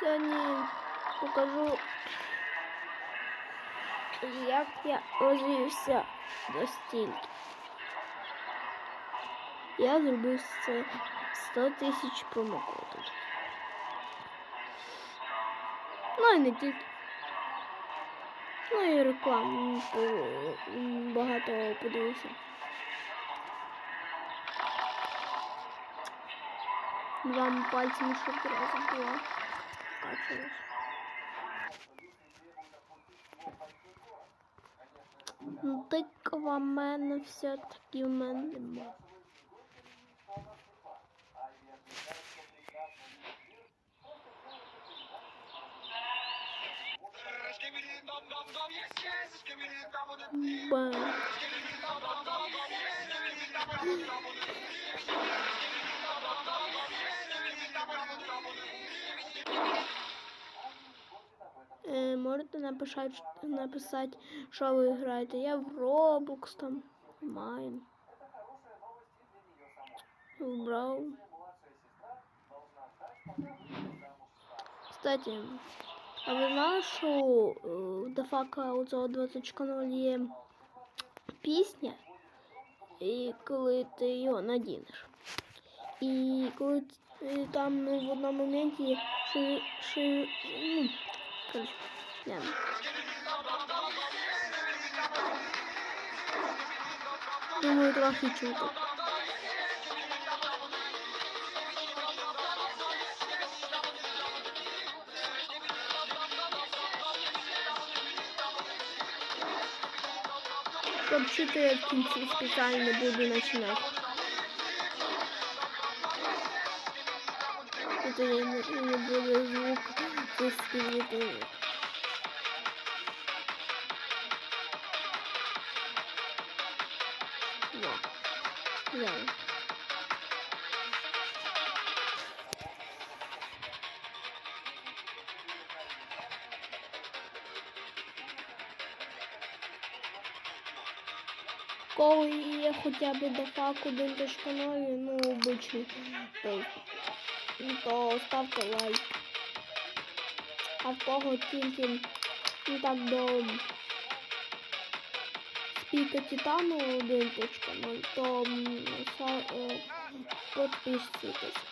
Сьогодні покажу, як я розвився настільки. Я зробив це 100 тисяч промокодів. Ну і не тільки. Ну і рекламу багато подивився. Вам пальцем щоб разом Качалось. Ну, тиква в мене все-таки в мене нема. Ба. написати, написати, що ви граєте. Я в Roblox там, Майн. В Brawl. Кстати, а ви знали, що е, в Дефака у цього 2.0 є пісня, і коли ти його надінеш. І коли т- е, там ну, в одному моменті ши, ши, ну, коротше, не. Думаю, трохи чути. Щоб чути, я в кінці буду починати. І тоді не, буде звук цих співвідомих. Коли є хоча б дефак 1.0, ну, обичний, то, то ставте лайк. А в кого тільки ну, так до спіка Титану 1.0, то е, підписуйтесь.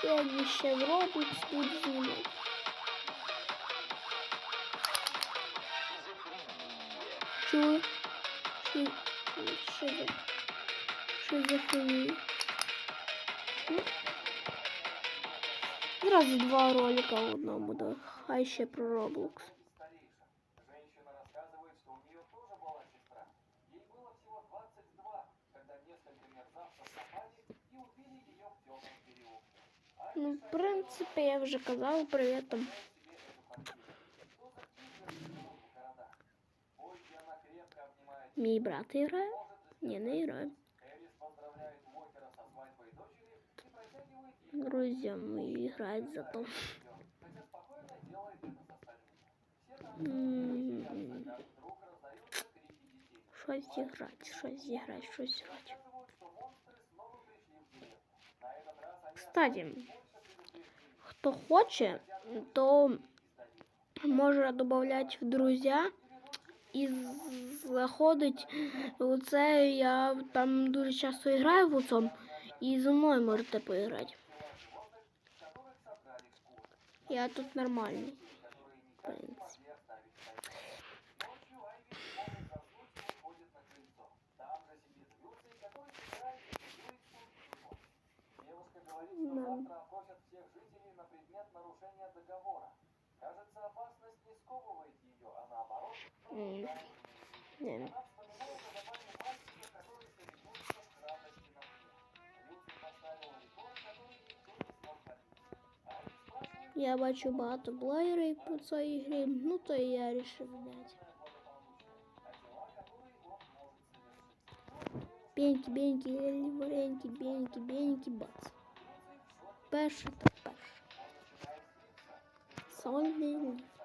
Сьогодні ще в Roblox буду знімати. Чули? Що, що за? Що за хуйня? Ну, Зразу два ролика в одному буде. Хай ще про Roblox. Женщина рассказывает, что у нее тоже была сестра. Все там М, как вдруг раздаются крики детей. Щось зіграти, щось зіграти, щось зіграти. Рассказывают, что монстры снова пришли в деревню. На этот раз они Кстати, хто хоче, то може додати в друзі і заходить у це. Я там дуже часто граю в цьому, і зі мною можете поіграти. Я тут нормальний. В принципі. уходит никто не смог побить. А они спрашивают, Я бачу багато блогерів по цій грі, ну то і я вирішив взяти. Беньки, беньки, лівореньки, беньки, беньки, бац. Перше та перше. Сольний ліфт.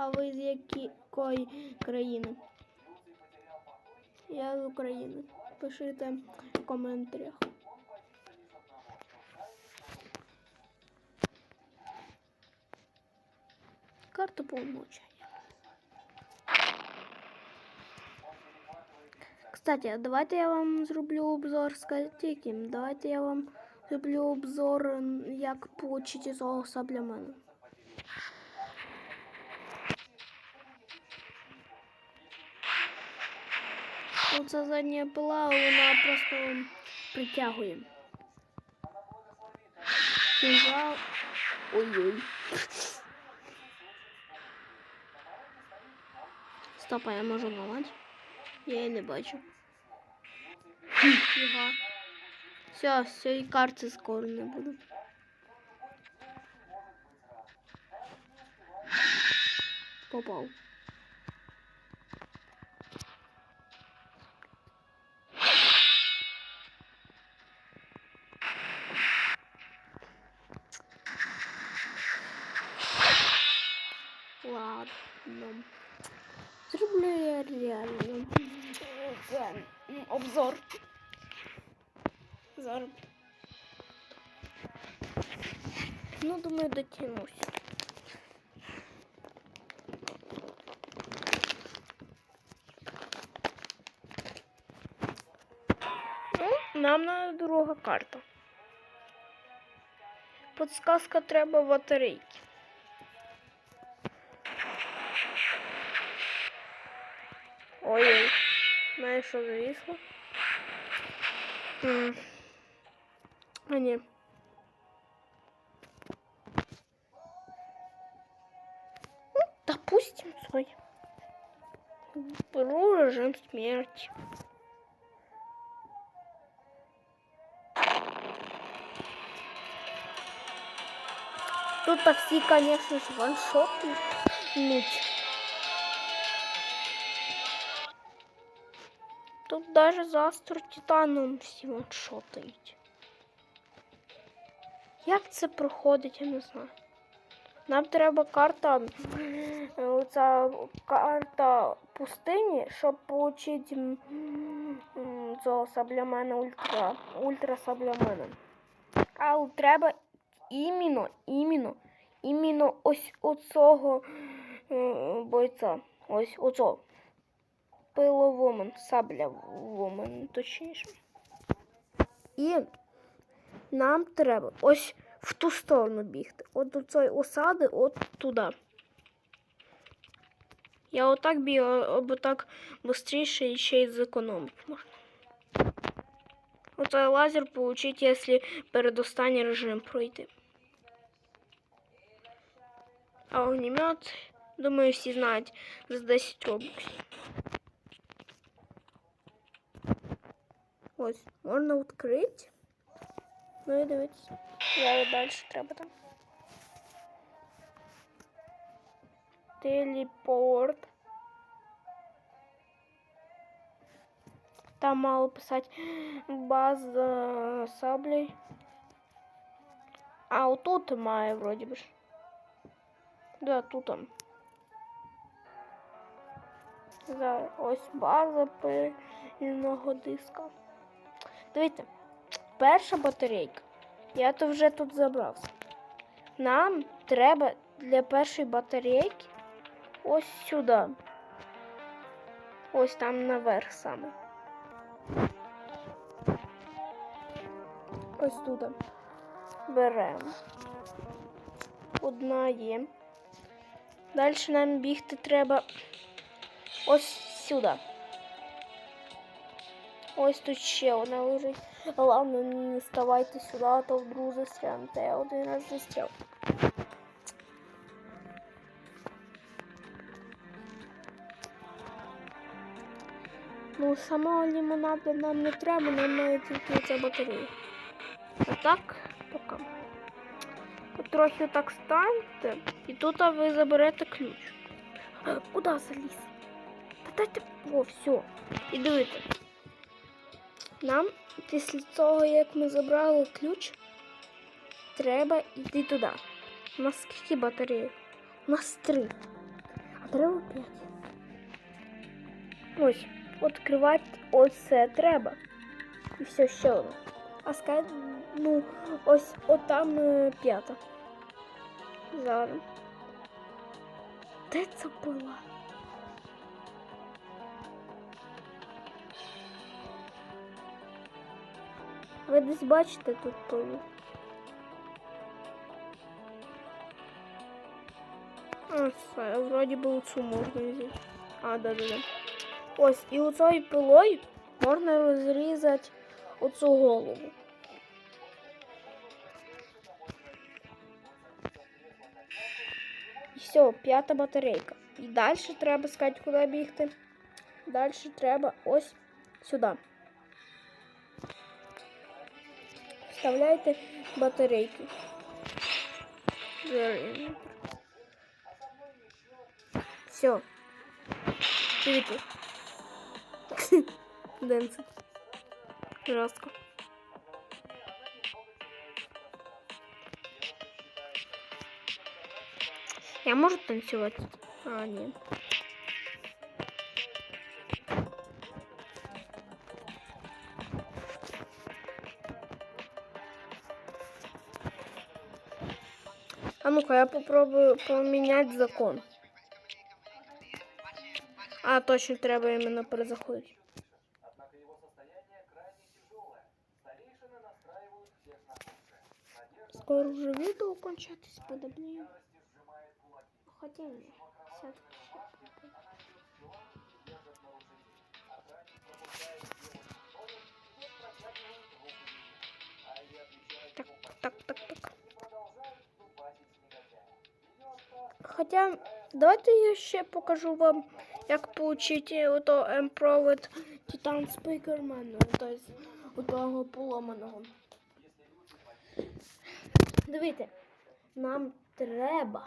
А ви з якої країни? Я з України. Пишіть в коментарях. Карта полномочия. Кстати, давайте я вам зроблю обзор скільки. Давайте я вам зроблю обзор, як получити цього саблямена. Оця задня пила, вона просто притягує. Кінжал. Ой-ой. Стоп, а я можу ламати? Я її не бачу. Фіга. Все, все, і карти скоро не буде. Попав. Реально це, обзор. Зараз. Ну, думаю, дотянусь. Ну, нам надо друга карта. Подсказка треба батарейки. Ой-ой. Знаєш, що зависло? А ні. Ну, допустим, свой. Беру режим смерти. Тут все, конечно же, ваншоты. Тут даже за Астро Титаном всі ваншотають. Як це проходить, я не знаю. Нам треба карта, е, оця карта пустині, щоб отримати цього саблямена ультра, ультра саблямена. Але треба іменно, іменно, іменно ось оцього е, бойця. Ось оцього. Пиловомен, сабля вомен, точніше. І нам треба ось в ту сторону бігти. От до цієї осади, от туди. Я отак бігаю, або так швидше і ще й зекономити можна. Оцей лазер получить, якщо передостанній режим пройти. А огнемет, думаю, всі знають за 10 робоксів. Ось, можна відкрити. Ну і дивіться. Я далі треба там. Телепорт. Там мало писати база саблей. А отут має вроді би. ж. Да, тут там. Зараз ось база пильного диска. Дивіться, перша батарейка. Я то вже тут забрався. Нам треба для першої батарейки ось сюди. Ось там наверх саме. Ось туди. Беремо. Одна є. Далі нам бігти треба ось сюди. Ось тут ще одна лежить. Головне, не ставайте сюди, а то вдруг застрянете. Я один раз застряв. Ну, самого лимонаду нам не треба, нам має тільки ця батарея. А так, поки. От трохи так станьте, і тут ви заберете ключ. А, Куди заліз? Та дайте. О, все. І дивіться. Нам після того, як ми забрали ключ, треба йти туди. У нас скільки батареїв? У нас три. А треба п'ять. Ось. відкривати оце треба. І все ще одне. А скай, ну, ось отам е, п'ята. Зараз. Де це була? Ви десь бачите тут пилу? А, все, вроді би оцю можна взяти. А, да, да, да. Ось, і оцею пилою можна розрізати оцю голову. І все, п'ята батарейка. І далі треба сказати, куди бігти. Далі треба ось сюди. Вставляйте батарейки. Все. Дивіться. Денце. Жорстко. Я можу танцювати? А, ні. А ну-ка, я попробую поменять закон. А, точно треба именно перезаходить. Скоро уже видео кончаться подобнее. Хотя не. Так, так, так. Хотя, давайте я ще покажу вам, як получити ото Improved Titan Speakerman, тобто отого поломаного. Дивіться, нам треба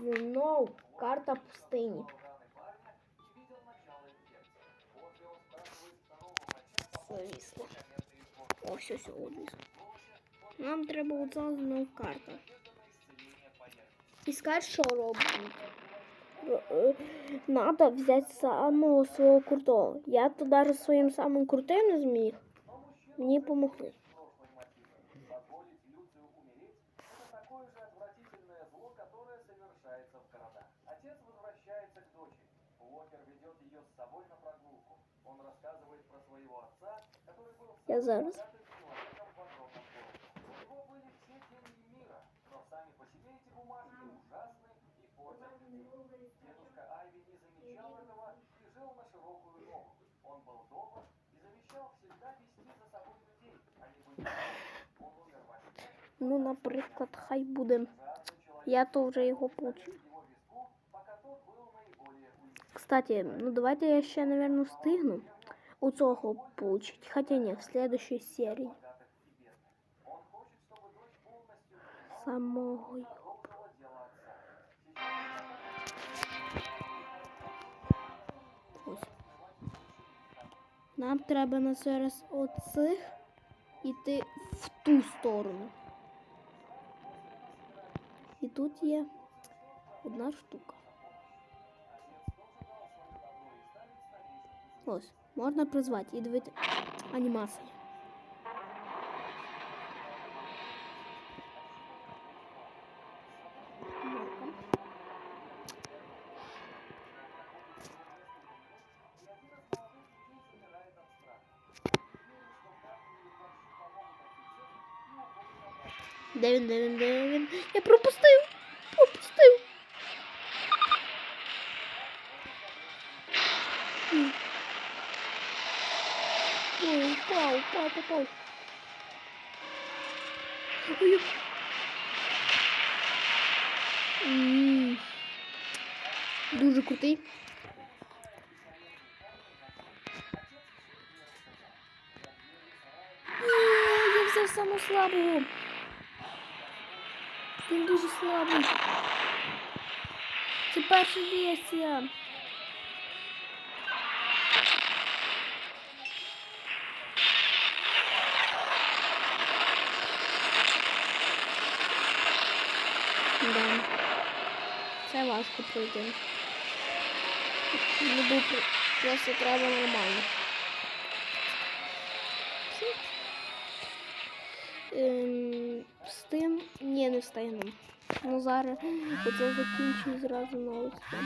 знов карта пустині. Звісно. Ось ось ось. Нам треба оця знов карта. Искать, що робити. Р- е, Надо взяти самого свого крутого. Я то даже своїм самим крутим не зміг. Мені помогли. Позволить Люцию Ну, наприклад, хай буде. Я то вже його получив. его виску, пока тот был наиболее уязвим. Кстати, ну давайте я ще, наверное, встигну у цього получить. Хотя ні, в следующей серії. богатых и бедных. Он хочет, чтобы дочь полностью Самого. його. доброго дела отца. Ось. Нам треба на зараз оцих іти в ту сторону. І тут є одна штука. Ось, можна призвати і дивити анімацію. Де він, де він, де він? Я пропустив! Пропустив! Ой, упав, упав, упав. Дуже крутий. Я взяв саму слабу. Він дуже слабий. Це перша версія. Да. Це важко пройти. Буду. Просто треба нормально. Ем, не встигнемо. Ну зараз оце закінчую зразу новості.